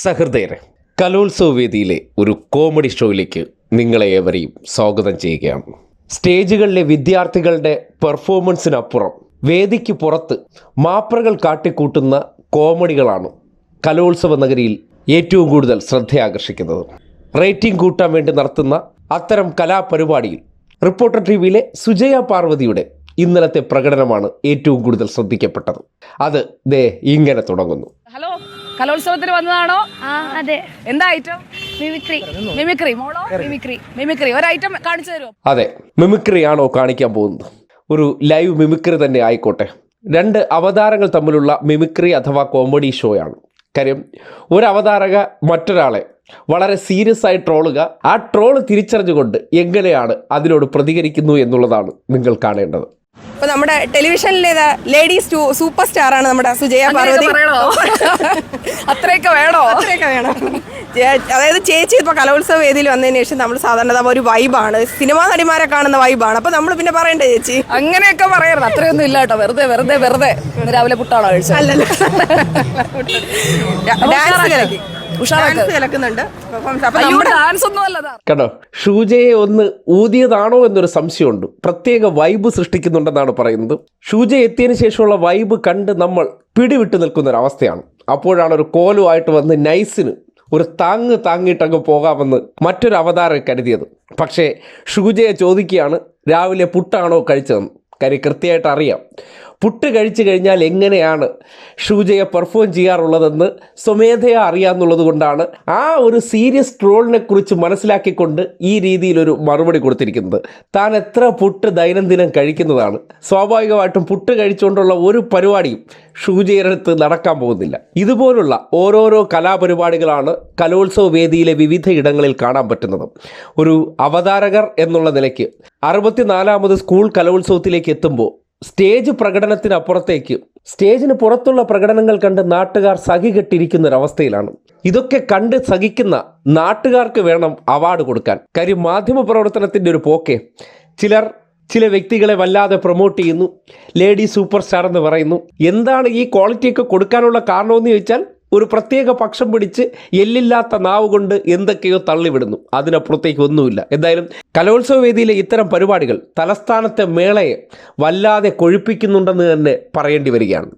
സഹൃദയരെ കലോത്സവ വേദിയിലെ ഒരു കോമഡി ഷോയിലേക്ക് നിങ്ങളെ ഏവരെയും സ്വാഗതം ചെയ്യുകയാണ്. സ്റ്റേജുകളിലെ വിദ്യാർത്ഥികളുടെ പെർഫോമൻസിനപ്പുറം വേദിക്ക് പുറത്ത് മാപ്രകൾ കാട്ടിക്കൂട്ടുന്ന കോമഡികളാണ് കലോത്സവ നഗരിയിൽ ഏറ്റവും കൂടുതൽ ശ്രദ്ധയാകർഷിക്കുന്നത്. റേറ്റിംഗ് കൂട്ടാൻ വേണ്ടി നടത്തുന്ന അത്തരം കലാപരിപാടിയിൽ റിപ്പോർട്ടർ ടി വിയിലെ സുജയ പാർവതിയുടെ ഇന്നലത്തെ പ്രകടനമാണ് ഏറ്റവും കൂടുതൽ ശ്രദ്ധിക്കപ്പെട്ടത്. അത് ദേ ഇങ്ങനെ തുടങ്ങുന്നു. ഹലോ കലോത്സവത്തിന് വന്നതാണോ? ആ അതെ. എന്താ ഐറ്റം മിമിക്രി മിമിക്രി മോളോ? മിമിക്രി മിമിക്രി ഒരു ഐറ്റം കാണിച്ചു തരുമോ? അതെ. മിമിക്രി ആണോ കാണിക്കാൻ പോകുന്നത്? ഒരു ലൈവ് മിമിക്രി തന്നെ ആയിക്കോട്ടെ. രണ്ട് അവതാരങ്ങൾ തമ്മിലുള്ള മിമിക്രി അഥവാ കോമഡി ഷോയാണ് കാര്യം ഒരു അവതാരക മറ്റൊരാളെ വളരെ സീരിയസ് ആയി ട്രോളുക ആ ട്രോൾ തിരിച്ചറിഞ്ഞുകൊണ്ട് എങ്ങനെയാണ് അതിനോട് പ്രതികരിക്കുന്നു എന്നുള്ളതാണ് നിങ്ങൾ കാണേണ്ടത്. ഇപ്പൊ നമ്മുടെ ടെലിവിഷനിലെ ലേഡീസ് ടു സൂപ്പർ സ്റ്റാർ ആണ് നമ്മുടെ സുജയ പാർവതി. അത്രയൊക്കെ വേണോ? അത്രയൊക്കെ വേണം. അതായത് ചേച്ചി ഇപ്പൊ കലോത്സവ വേദിയിൽ വന്നതിന് ശേഷം നമ്മൾ സാധാരണ ഒരു വൈബാണ്. സിനിമാ നടിമാരെ കാണുന്ന വൈബാണ്. അപ്പൊ നമ്മൾ പിന്നെ പറയണ്ടേ ചേച്ചി? അങ്ങനെയൊക്കെ പറയരുത്. അത്രയൊന്നും ഇല്ല കേട്ടോ. വെറുതെ വെറുതെ വെറുതെ. രാവിലെ പുട്ടാണോ കഴിച്ചത്? അല്ലല്ല. ഡാൻസ് കലക്കി കണ്ടോ? ഷൂജയെ ഒന്ന് ഊതിയതാണോ എന്നൊരു സംശയമുണ്ട്. പ്രത്യേക വൈബ് സൃഷ്ടിക്കുന്നുണ്ടെന്നാണ് പറയുന്നത്. ഷൂജ എത്തിയതിനു ശേഷമുള്ള വൈബ് കണ്ട് നമ്മൾ പിടിവിട്ട് നിൽക്കുന്ന ഒരു അവസ്ഥയാണ് അപ്പോഴാണ് ഒരു കോലുമായിട്ട് വന്ന് നൈസിന് ഒരു താങ്ങ് താങ്ങിയിട്ടങ്ങ് പോകാമെന്ന് മറ്റൊരു അവതാരം കരുതിയത്. പക്ഷേ ഷൂജയെ ചോദിക്കുകയാണ് രാവിലെ പുട്ടാണോ കഴിച്ചതെന്ന്. കാര്യം കൃത്യമായിട്ട് അറിയാം. പുട്ട് കഴിച്ചു കഴിഞ്ഞാൽ എങ്ങനെയാണ് ഷൂജയെ പെർഫോം ചെയ്യാറുള്ളതെന്ന് സ്വമേധയാ അറിയാമെന്നുള്ളത് കൊണ്ടാണ് ആ ഒരു സീരിയസ് ട്രോളിനെ കുറിച്ച് മനസ്സിലാക്കിക്കൊണ്ട് ഈ രീതിയിലൊരു മറുപടി കൊടുത്തിരിക്കുന്നത്. താൻ എത്ര പുട്ട് ദൈനംദിനം കഴിക്കുന്നതാണ്. സ്വാഭാവികമായിട്ടും പുട്ട് കഴിച്ചുകൊണ്ടുള്ള ഒരു പരിപാടിയും ഷൂജയുടെ അടുത്ത് നടക്കാൻ പോകുന്നില്ല. ഇതുപോലുള്ള ഓരോരോ കലാപരിപാടികളാണ് കലോത്സവ വേദിയിലെ വിവിധ ഇടങ്ങളിൽ കാണാൻ പറ്റുന്നത്. ഒരു അവതാരകർ എന്നുള്ള നിലയ്ക്ക് അറുപത്തിനാലാമത് സ്കൂൾ കലോത്സവത്തിലേക്ക് എത്തുമ്പോൾ സ്റ്റേജ് പ്രകടനത്തിനപ്പുറത്തേക്ക് സ്റ്റേജിന് പുറത്തുള്ള പ്രകടനങ്ങൾ കണ്ട് നാട്ടുകാർ സഹികെട്ടിരിക്കുന്ന ഒരവസ്ഥയിലാണ് ഇതൊക്കെ കണ്ട് സഹിക്കുന്ന നാട്ടുകാർക്ക് വേണം അവാർഡ് കൊടുക്കാൻ. കാര്യം മാധ്യമ പ്രവർത്തനത്തിന്റെ ഒരു പോക്കെ. ചിലർ ചില വ്യക്തികളെ വല്ലാതെ പ്രൊമോട്ട് ചെയ്യുന്നു ലേഡി സൂപ്പർ സ്റ്റാർ എന്ന് പറയുന്നു. എന്താണ് ഈ ക്വാളിറ്റിയൊക്കെ കൊടുക്കാനുള്ള കാരണമെന്ന് ചോദിച്ചാൽ ഒരു പ്രത്യേക പക്ഷം പിടിച്ച് എല്ലില്ലാത്ത നാവ് കൊണ്ട് എന്തൊക്കെയോ തള്ളിവിടുന്നു. അതിനപ്പുറത്തേക്ക് ഒന്നുമില്ല. എന്തായാലും കലോത്സവ വേദിയിലെ ഇത്തരം പരിപാടികൾ തലസ്ഥാനത്തെ മേളയെ വല്ലാതെ കൊഴുപ്പിക്കുന്നുണ്ടെന്ന് തന്നെ പറയേണ്ടി വരികയാണ്.